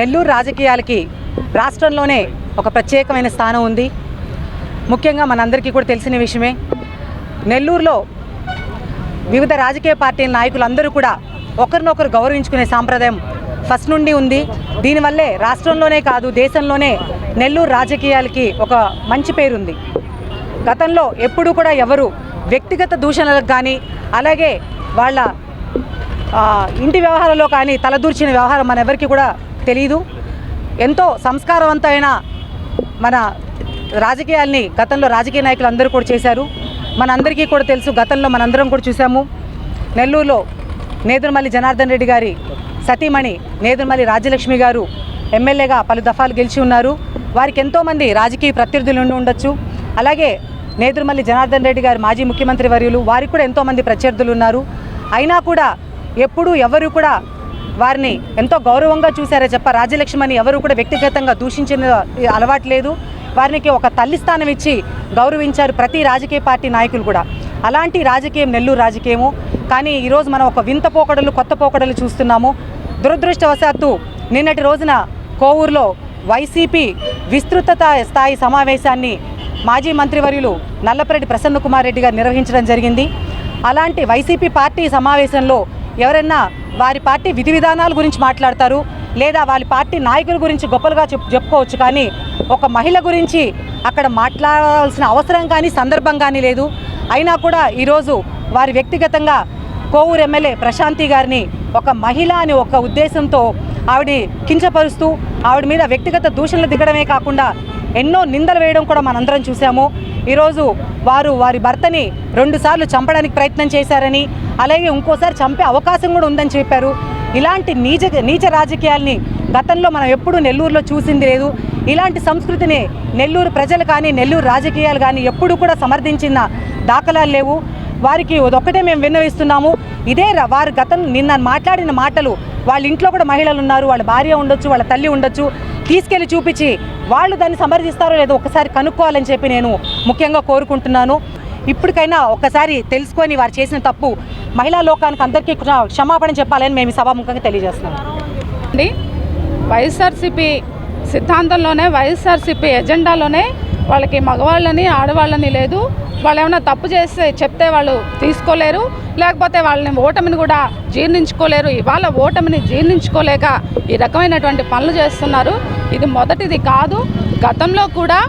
నెల్లూరు రాజకీయాలకి రాష్ట్రంలోనే ఒక ప్రత్యేకమైన స్థానం ఉంది. ముఖ్యంగా మనందరికీ కూడా తెలిసిన విషయమే నెల్లూరులో వివిధ రాజకీయ పార్టీల నాయకులందరూ కూడా ఒకరినొకరు గౌరవించుకునే సాంప్రదాయం ఫస్ట్ నుండి ఉంది. దీనివల్లే రాష్ట్రంలోనే కాదు దేశంలోనే నెల్లూరు రాజకీయాలకి ఒక మంచి పేరుంది గతంలో ఎప్పుడూ కూడా ఎవరు వ్యక్తిగత దూషణలకు కానీ అలాగే వాళ్ళ ఇంటి వ్యవహారంలో కానీ తలదూర్చిన వ్యవహారం మన ఎవరికి కూడా తెలియదు ఎంతో సంస్కారవంతమైన మన రాజకీయాల్ని గతంలో రాజకీయ నాయకులు అందరూ కూడా చేశారు. మనందరికీ కూడా తెలుసు గతంలో మనందరం కూడా చూసాము నెల్లూరులో నేదురుమల్లి జనార్దన్ రెడ్డి గారి సతీమణి నేదురుమల్లి రాజ్యలక్ష్మి గారు ఎమ్మెల్యేగా పలు దఫాలు గెలిచి ఉన్నారు. వారికి ఎంతోమంది రాజకీయ ప్రత్యర్థులు ఉండి ఉండొచ్చు. అలాగే నేదురుమల్లి జనార్దన్ రెడ్డి గారు మాజీ ముఖ్యమంత్రి వర్యులు వారికి కూడా ఎంతోమంది ప్రత్యర్థులు ఉన్నారు. అయినా కూడా ఎప్పుడూ ఎవరు కూడా వారిని ఎంతో గౌరవంగా చూశారే చెప్ప రాజ్యలక్ష్మణి ఎవరు కూడా వ్యక్తిగతంగా దూషించిన అలవాటు లేదు. వారికి ఒక తల్లి స్థానం ఇచ్చి గౌరవించారు ప్రతి రాజకీయ పార్టీ నాయకులు కూడా. అలాంటి రాజకీయం నెల్లూరు రాజకీయము. కానీ ఈరోజు మనం ఒక వింత పోకడలు కొత్త పోకడలు చూస్తున్నాము. దురదృష్టవశాత్తు నిన్నటి రోజున కోవూరులో వైసీపీ విస్తృత స్థాయి సమావేశాన్ని మాజీ మంత్రివర్యులు నల్లపరెడ్డి ప్రసన్న కుమార్ రెడ్డి గారు నిర్వహించడం జరిగింది. అలాంటి వైసీపీ పార్టీ సమావేశంలో ఎవరైనా వారి పార్టీ విధి విధానాల గురించి మాట్లాడతారు లేదా వాళ్ళ పార్టీ నాయకుల గురించి గొప్పలుగా చెప్ చెప్పుకోవచ్చు కానీ ఒక మహిళ గురించి అక్కడ మాట్లాడాల్సిన అవసరం కానీ సందర్భం కానీ లేదు. అయినా కూడా ఈరోజు వారి వ్యక్తిగతంగా కోవూరు ఎమ్మెల్యే ప్రశాంతి గారిని ఒక మహిళ అని ఒక ఉద్దేశంతో ఆవిడ కించపరుస్తూ ఆవిడ మీద వ్యక్తిగత దూషణలు దిగడమే కాకుండా ఎన్నో నిందలు వేయడం కూడా మనందరం చూసాము ఈరోజు వారు వారి భర్తని రెండుసార్లు చంపడానికి ప్రయత్నం చేశారని అలాగే ఇంకోసారి చంపే అవకాశం కూడా ఉందని చెప్పారు. ఇలాంటి నీచ నీచ రాజకీయాల్ని గతంలో మనం ఎప్పుడూ నెల్లూరులో చూసింది లేదు. ఇలాంటి సంస్కృతిని నెల్లూరు ప్రజలు కానీ నెల్లూరు రాజకీయాలు కానీ ఎప్పుడు కూడా సమర్థించిన దాఖలాలు లేవు. వారికి ఒక్కటే మేము విన్నవిస్తున్నాము. ఇదే వారు గతం నిన్న మాట్లాడిన మాటలు వాళ్ళ ఇంట్లో కూడా మహిళలు ఉన్నారు వాళ్ళ భార్య ఉండొచ్చు వాళ్ళ తల్లి ఉండొచ్చు. తీసుకెళ్ళి చూపించి వాళ్ళు దాన్ని సమర్థిస్తారో లేదో ఒకసారి కనుక్కోవాలని చెప్పి నేను ముఖ్యంగా కోరుకుంటున్నాను. ఇప్పటికైనా ఒక్కసారి తెలుసుకొని వారు చేసిన తప్పు మహిళా లోకానికి అందరికీ క్ష- క్షమాపణ చెప్పాలని మేము సభాముఖంగా తెలియజేస్తున్నాం. అండి వైఎస్ఆర్సీపీ సిద్ధాంతంలోనే వైఎస్ఆర్సీపీ ఎజెండాలోనే వాళ్ళకి మగవాళ్ళని ఆడవాళ్ళని లేదు. వాళ్ళు ఏమైనా తప్పు చేస్తే చెప్తే వాళ్ళు తీసుకోలేరు. లేకపోతే వాళ్ళని ఓటమిని కూడా జీర్ణించుకోలేరు. ఇవాళ ఓటమిని జీర్ణించుకోలేక ఈ రకమైనటువంటి పనులు చేస్తున్నారు. ఇది మొదటిది కాదు. గతంలో కూడా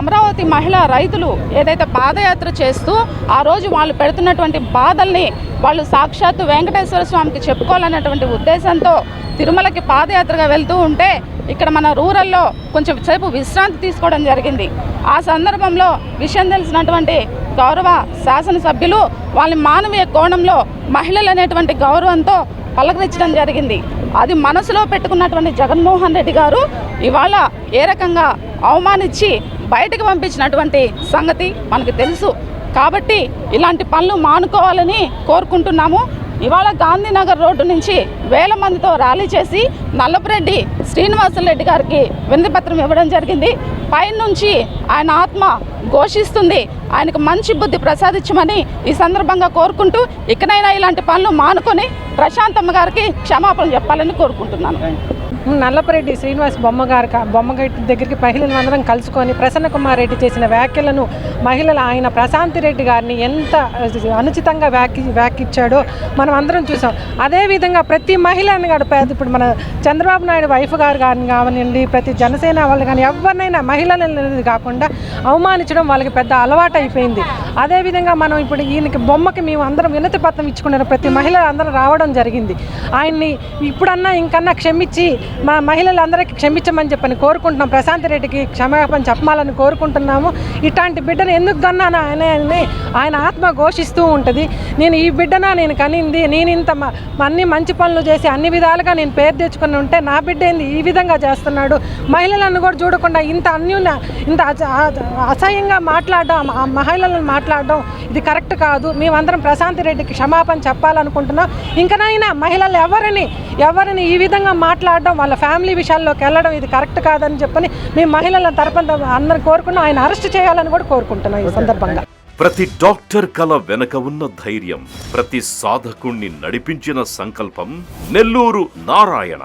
అమరావతి మహిళా రైతులు ఏదైతే పాదయాత్ర చేస్తూ ఆ రోజు వాళ్ళు పెడుతున్నటువంటి బాధల్ని వాళ్ళు సాక్షాత్తు వెంకటేశ్వర స్వామికి చెప్పుకోవాలన్నటువంటి ఉద్దేశంతో తిరుమలకి పాదయాత్రగా వెళ్తూ ఉంటే ఇక్కడ మన రూరల్లో కొంచెం సేపు విశ్రాంతి తీసుకోవడం జరిగింది. ఆ సందర్భంలో విషయం తెలిసినటువంటి గౌరవ శాసనసభ్యులు వాళ్ళ మానవీయ కోణంలో మహిళలు అనేటువంటి గౌరవంతో పలకరించడం జరిగింది. అది మనసులో పెట్టుకున్నటువంటి జగన్మోహన్ రెడ్డి గారు ఇవాళ ఏ రకంగా అవమానించి బయటకు పంపించినటువంటి సంగతి మనకు తెలుసు. కాబట్టి ఇలాంటి పనులు మానుకోవాలని కోరుకుంటున్నాము. ఇవాళ గాంధీనగర్ రోడ్డు నుంచి వేల మందితో ర్యాలీ చేసి నల్లపురెడ్డి శ్రీనివాసరెడ్డి గారికి వినతిపత్రం ఇవ్వడం జరిగింది. పైనుంచి ఆయన ఆత్మ ఘోషిస్తుంది. ఆయనకు మంచి బుద్ధి ప్రసాదించమని ఈ సందర్భంగా కోరుకుంటూ ఇకనైనా ఇలాంటి పనులు మానుకొని ప్రశాంతమ్మ గారికి క్షమాపణ చెప్పాలని కోరుకుంటున్నాను. నల్లపరెడ్డి శ్రీనివాస్ బొమ్మగారు బొమ్మగట్టి దగ్గరికి మహిళలు అందరం కలుసుకొని ప్రసన్న కుమార్ రెడ్డి చేసిన వ్యాఖ్యలను మహిళలు ఆయన ప్రశాంతి రెడ్డి గారిని ఎంత అనుచితంగా వ్యాఖ్య వ్యాఖ్యించాడో మనం అందరం చూసాం. అదేవిధంగా ప్రతి మహిళని కూడా పెద్ద ఇప్పుడు మన చంద్రబాబు నాయుడు వైఫ్ గారు కానీ కావనండి ప్రతి జనసేన వాళ్ళు కానీ ఎవరినైనా మహిళలని కాకుండా అవమానించడం వాళ్ళకి పెద్ద అలవాటు అయిపోయింది. అదేవిధంగా మనం ఇప్పుడు ఈయనకి బొమ్మకి మేము అందరం వినతి పత్రం ఇచ్చుకున్నారు ప్రతి మహిళ అందరం రావడం జరిగింది. ఆయన్ని ఇప్పుడన్నా ఇంకన్నా క్షమించి మా మహిళలందరికీ క్షమించమని చెప్పని కోరుకుంటున్నాం. ప్రశాంత్ రెడ్డికి క్షమాపణ చెప్పాలని కోరుకుంటున్నాము. ఇట్లాంటి బిడ్డను ఎందుకు కన్నాను ఆయన అని ఆయన ఆత్మ ఘోషిస్తూ ఉంటుంది. నేను ఈ బిడ్డన నేను కనింది నేను ఇంత మ- అన్ని మంచి పనులు చేసి అన్ని విధాలుగా నేను పేరు తెచ్చుకుని ఉంటే నా బిడ్డ ఏంది? ఈ విధంగా చేస్తున్నాడు. మహిళలను కూడా చూడకుండా ఇంత అన్యూన ఇంత అసహ్యంగా మాట్లాడడం ఆ మహిళలను మాట్లాడడం ఇది కరెక్ట్ కాదు. మేమందరం ప్రశాంత్ రెడ్డికి క్షమాపణ చెప్పాలనుకుంటున్నాం. ఇంకనైనా మహిళలు ఎవరిని ఎవరిని ఈ విధంగా మాట్లాడడం వాళ్ళ ఫ్యామిలీ విషయాల్లోకి వెళ్ళడం ఇది కరెక్ట్ కాదని చెప్పని మేము మహిళల తరపున అందరిని కోరుకున్నాం. ఆయన అరెస్ట్ చేయాలని కూడా కోరుకుంటున్నాం ఈ సందర్భంగా. ప్రతి డాక్టర్ కల వెనక ఉన్న ధైర్యం ప్రతి సాధకుణ్ణి నడిపించిన సంకల్పం నెల్లూరు నారాయణ.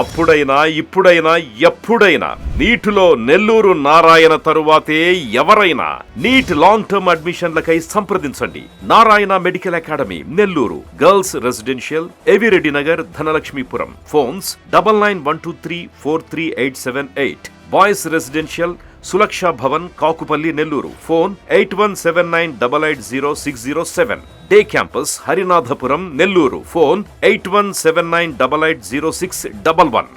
అప్పుడైనా ఇప్పుడైనా ఎప్పుడైనా నీటిలో నెల్లూరు నారాయణ తరువాతే ఎవరైనా నీట్ లాంగ్ టర్మ్ అడ్మిషన్లకై సంప్రదించండి. Narayana medical academy Nellore. Girls residential AV Reddy Nagar Dhanalakshmipuram phones double nine one two three four three eight seven eight boys residential Sulaksha Bhavan Kakupalli Nellore phone eight one seven nine double eight zero six zero seven day campus Harinathapuram Nellore phone eight one seven nine double eight zero six double one